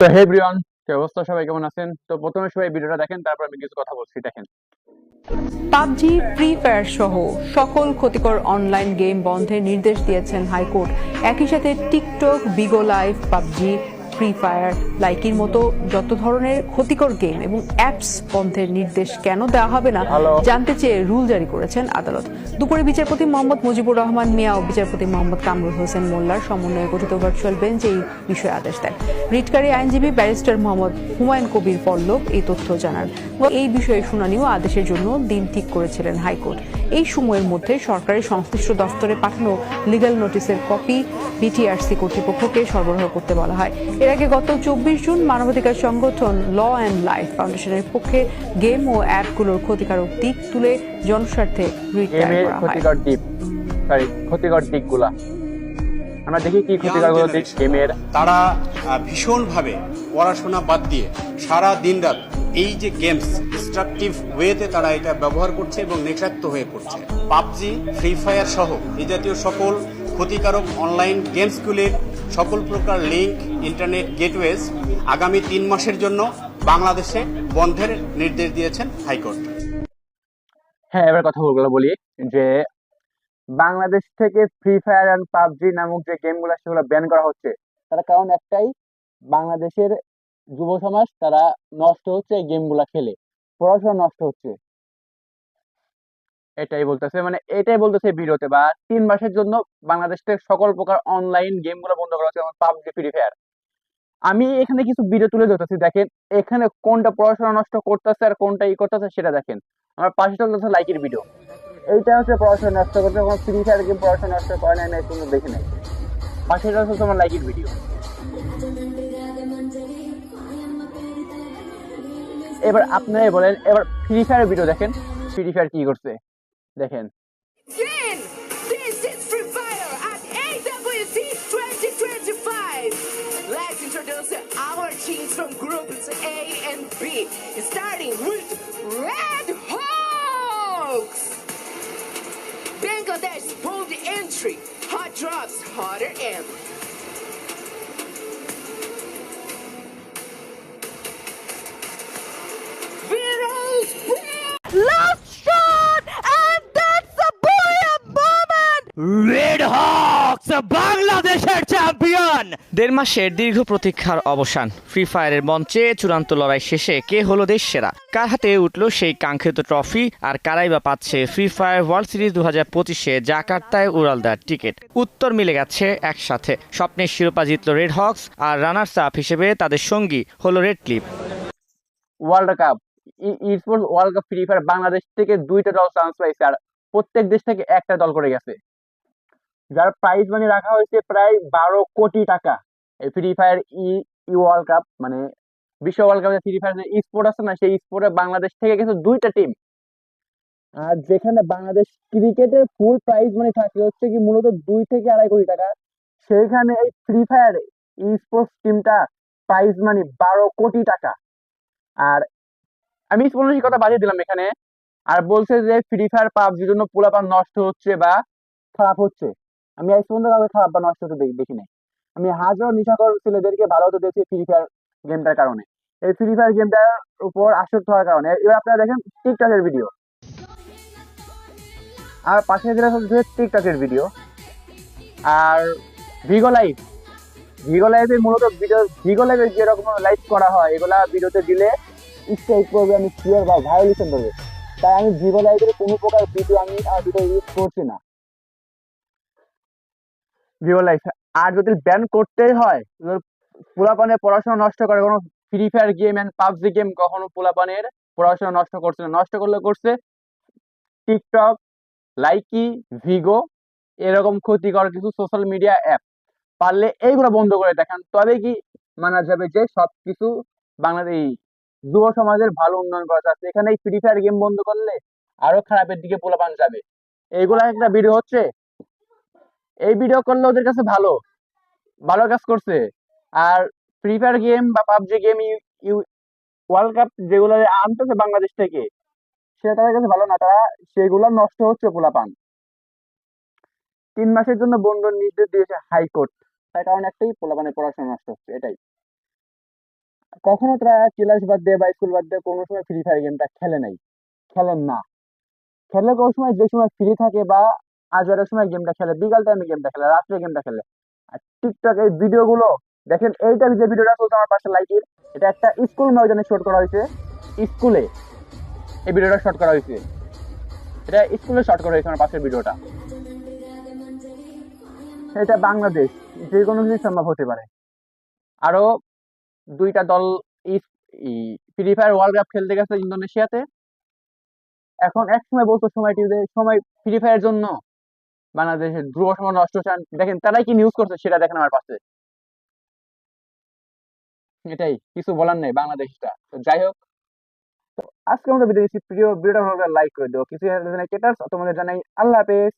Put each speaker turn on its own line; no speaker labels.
তো হে ব্রিয়ন কি অবস্থা? সবাই কেমন আছেন? তো প্রথমে সবাই ভিডিওটা দেখেন, তারপর আমি কিছু কথা বলছি, দেখেন।
পাবজি, ফ্রি ফায়ার সহ সকল ক্ষতিকর অনলাইন গেম বন্ধের নির্দেশ দিয়েছেন হাইকোর্ট। একই সাথে TikTok, Bigo Live, PUBG Free Fire লাইকির মতো যত ধরনের ক্ষতিকর গেম এবং অ্যাপস বন্ধের নির্দেশ কেন দেওয়া হবে না জানতে চেয়ে রুল জারি করেছেন আদালত। দুপুরে বিচারপতি মোহাম্মদ মুজিবুর রহমান মিয়া ও বিচারপতি মোহাম্মদ কামরুল হোসেন মোল্লার সমন্বয়ে গঠিত ভার্চুয়াল বেঞ্চ এই বিষয়ে আদেশ দেন। রিটকারী আইনজীবী ব্যারিস্টার মোহাম্মদ হুমায়ুন কবির পল্লব এই তথ্য জানান। এই বিষয়ে শুনানি ও আদেশের জন্য দিন ঠিক করেছিলেন হাইকোর্ট। এই সময়ের মধ্যে সরকারি সংশ্লিষ্ট দফতরে পাঠানো লিগ্যাল নোটিশের কপি বিটিআরসি কর্তৃপক্ষকে সরবরাহ করতে বলা হয়। এর আগে গত চব্বিশ জুন মানবাধিকার সংগঠন ল অ্যান্ড লাইফ ফাউন্ডেশনের পক্ষে গেম ও অ্যাপগুলোর ক্ষতিকারক দিক তুলে জনস্বার্থে রিট
গেমের
করা হয়।
ক্ষতিকর দিক সরি ক্ষতিকর দিকগুলা। আমরা দেখি কি ক্ষতিকর দিক গেমের
তারা ভীষণভাবে পড়াশোনা বাদ দিয়ে সারা দিন রাত এই যে গেমস ডিস্ট্রাকটিভ ওয়েতে তারা এটা ব্যবহার করছে এবং নেশাক্ত হয়ে পড়ছে। পাবজি ফ্রি ফায়ার সহ এই জাতীয় সকল ক্ষতিকারক অনলাইন গেমসগুলির সকল প্রকার লিঙ্ক ইন্টারনেট গেটওয়েজ আগামী তিন মাসের জন্য বাংলাদেশে বন্ধের নির্দেশ দিয়েছেন হাইকোর্ট।
হ্যাঁ এবার কথা বলি যে বাংলাদেশ থেকে ফ্রি ফায়ার অ্যান্ড পাবজি নামক যে গেমগুলো সেগুলো ব্যান করা হচ্ছে। তার কারণ একটাই, বাংলাদেশের যুব সমাজ তারা নষ্ট হচ্ছে এই গেমগুলা খেলে। পড়াশোনা নষ্ট হচ্ছে। এটাই বলতেছে মানে এটাই বলতেছে ভিডিওতে বা তিন মাসের জন্য বাংলাদেশ থেকে সকল প্রকার অনলাইন গেমগুলো বন্ধ করা হচ্ছে যেমন পাবজি ফ্রি ফায়ার আমি এখানে কিছু ভিডিও তুলে ধরতেছি দেখেন এখানে কোনটা পড়াশোনা নষ্ট করতেছে আর কোনটা ই করতেছে সেটা দেখেন। আমার পাশে চলতেছে লাইকের ভিডিও এইটা হচ্ছে পড়াশোনা নষ্ট করছে কোনো ফ্রি ফায়ার গেম পড়াশোনা নষ্ট করে নাই কোনো দেখে নাই। পাশে চলতেছে আমার লাইকের ভিডিও এবার আপনারাই বলেন এবার ফ্রি ফায়ার ভিডিও দেখেন ফ্রি ফায়ার কি করছে দেখেন
Again, this is Free Fire at AWC 2025. Let's introduce our teams from groups A and B, starting with Red Hawks. Bangladesh bold entry, hot drops, hotter end.
দেড় মাসের দীর্ঘ প্রতীক্ষার অবসান। Free ফায়ারের মঞ্চে চূড়ান্ত লড়াই শেষে কে হলো দেশ সেরা? কার হাতে উঠল সেই কাঙ্ক্ষিত ট্রফি? আর কারাই বা পাচ্ছে ফ্রি ফায়ার ওয়ার্ল্ড সিরিজ দু হাজার পঁচিশে জাকার্তায় উড়ালদার টিকিট। উত্তর মিলে গেছে একসাথে। স্বপ্নের শিরোপা জিতল রেড হকস আর রানার্স আপ হিসেবে তাদের সঙ্গী হলো Red Clip
world cup sports world cup Free Fire Bangladesh থেকে দুইটা দল চান্স পাইছে আর প্রত্যেক দেশ থেকে একটা দল করে গেছে। যার প্রাইজ মানি রাখা হয়েছে প্রায় বারো কোটি টাকা। এই Free Fire E E world cup মানে বিশ্ব ওয়ার্ল্ড কাপে ফ্রি ফায়ার যে স্পোর্ট আছে না, সেই স্পোর্টে বাংলাদেশ থেকে গেছে দুইটা টিম আর যেখানে বাংলাদেশ ক্রিকেটের ফুল প্রাইজ মানি থাকে হচ্ছে কি মূলত দুই থেকে আড়াই কোটি টাকা। সেইখানে এই ফ্রি ফায়ার ই স্পোর্টস টিমটা প্রাইজ মানি বারো কোটি টাকা। আর আমি স্পন্সরশিপ কথা বাজিয়ে দিলাম এখানে। আর বলছে যে ফ্রি ফায়ার পাবজির জন্য পোলাপান নষ্ট হচ্ছে বা খারাপ হচ্ছে। আমি আজ পর্যন্ত কাউকে খারাপ বা নষ্ট হতে দেখি নাই আমি হাজারো নিশাকর ছেলেদেরকে ভালো হতে দেখছি ফ্রি ফায়ার গেমটার কারণে। এই ফ্রি ফায়ার গেমটার উপর আসক্ত হওয়ার কারণে। এবার আপনারা দেখেন টিকটকের ভিডিও আর পাশে যেটা হচ্ছে টিকটকের ভিডিও আর ভিগো লাইভ ভিগো লাইভে মূলত ভিডিও ভিগো লাইভে যেরকম লাইভ করা হয়, এগুলা ভিডিওতে দিলে স্ট্রাইক করবে, আমি শিওর বা ভায়োলেশন করবে তাই আমি ভিভো লাইভের কোনো প্রকার ভিডিও আমি আর ভিডিও ইউজ করছি না। ভিগো লাইভ আর যদি ব্যান করতেই হয় পোলাপানের পড়াশোনা নষ্ট করে, কোনো Free Fire game and PUBG game কখনো পোলাপানের পড়াশোনা নষ্ট করছে না। নষ্ট করলে করছে টিকটক লাইকি ভিগো এরকম ক্ষতিকর কিছু সোশ্যাল মিডিয়া অ্যাপ পারলে এইগুলো বন্ধ করে দেখান। তবে কি মানা যাবে যে সবকিছু বাংলাদেশ যুব সমাজের ভালো উন্নয়ন করা যাচ্ছে এখানে ফ্রি ফায়ার গেম বন্ধ করলে আরও খারাপের দিকে পোলাপান যাবে। এইগুলা একটা ভিডিও হচ্ছে এই ভিডিও করলে ওদের কাছে ভালো। ভালো কাজ করছে। আর ফ্রি ফায়ার গেম বা পাবজি গেম ওয়ার্ল্ড কাপ যেগুলো আনতেছে বাংলাদেশ থেকে, সেটা তাদের কাছে ভালো না। তারা সেগুলো নষ্ট হচ্ছে পোলাপান। তিন মাসের জন্য বন্ধ নির্দেশ দিয়েছে হাইকোর্ট। তার কারণ একটাই, পোলাপানের পড়াশোনা নষ্ট হচ্ছে, এটাই। কখনো তারা ক্লাস বাদ দিয়ে বা স্কুল বাদ দিয়ে কোনো সময় ফ্রি ফায়ার গেমটা খেলে নাই। খেলেন না। খেলে কোনো সময় যে সময় ফ্রি থাকে বা আজকের সময় গেমটা খেলে, বিকাল টাইমে গেমটা খেলে, রাত্রে গেমটা খেলে। আর টিকটক এই ভিডিওগুলো দেখেন, এইটা যে ভিডিওটা চলছে আমার পাশে লাইকের এটা একটা স্কুল ময়দানে শর্ট করা হয়েছে। স্কুলে এই ভিডিওটা শর্ট করা হয়েছে। এটা স্কুলে শর্ট করা হয়েছে আমার পাশের ভিডিওটা এটা বাংলাদেশ যে কোনো কিছু সম্ভব হতে পারে। আরও দুইটা দল ফ্রি ফায়ার ওয়ার্ল্ড কাপ খেলতে গেছে ইন্দোনেশিয়াতে। এখন এক সময় বলতো সময় টিভিতে সময় ফ্রি ফায়ারের জন্য। বাংলাদেশের ধ্রুব সময় নষ্ট চান দেখেন, তারাই কি নিউজ করছে সেটা দেখেন আমার পাশে। এটাই, কিছু বলার নেই বাংলাদেশটা। তো যাই হোক আজকে আমাদের ভিডিও প্রিয় ভিডিওটা লাইক করে দিও। কিছু তোমাদের জানাই। আল্লাহ হাফেজ।